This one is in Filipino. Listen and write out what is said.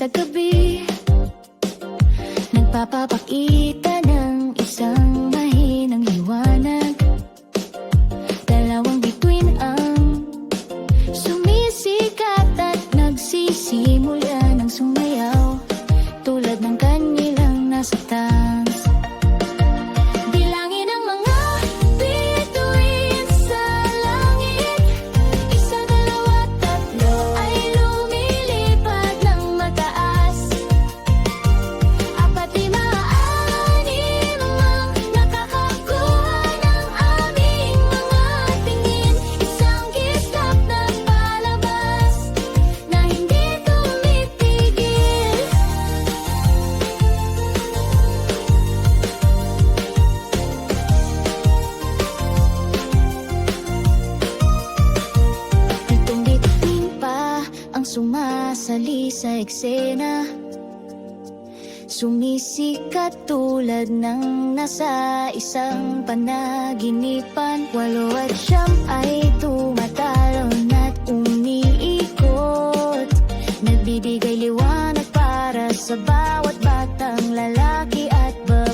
sa gabi Nagpapapakita ng isang mahinang liwanag. Dalawang bituin ang Sumisikat at nagsisimula ng sumayaw. Tulad ng kanilang nasa taas sumasali sa eksena. Sumisikat tulad ng nasa isang panaginipan. Walo at siyam ay tumatalon at umiikot. Nagbibigay liwanag para sa bawat batang lalaki at babae